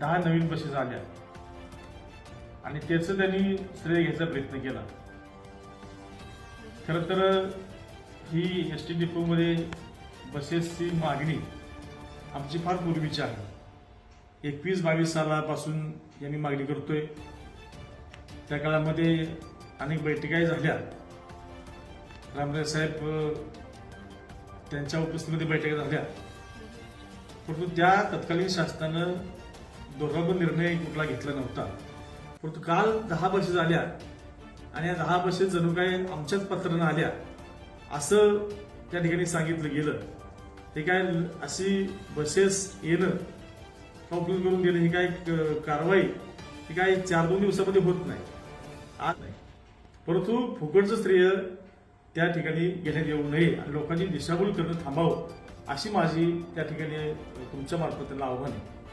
दहा नवीन बसेस आल्या आणि त्याचं त्यांनी श्रेय घ्यायचा प्रयत्न केला. खरं तर ही एस टी डिपोमध्ये बसेसची मागणी आमची फार पूर्वीची आहे. एकवीस बावीस सालापासून यांनी मागणी करतोय. त्या काळामध्ये अनेक बैठकाही झाल्या. रामदास साहेब त्यांच्या उपस्थितीमध्ये बैठका झाल्या. परंतु त्या तत्कालीन शासनानं दोघांवर निर्णय कुठला घेतला नव्हता. परंतु काल दहा बसेस झाल्या आणि या दहा बसेस जणू काय आमच्याच पत्रानं आल्या असं त्या ठिकाणी सांगितलं गेलं. हे काय अशी बसेस येणं किंवा उपयोग करून देणं ही काय क- कारवाई ही काय चार दोन दिवसामध्ये होत नाही. आज नाही. परंतु फुकटचं श्रेय त्या ठिकाणी घेण्यात येऊ नये आणि लोकांची दिशाभूल करणं थांबावं. अशी माझी त्या ठिकाणी तुमच्या मार्फत त्यांना आव्हान आहे.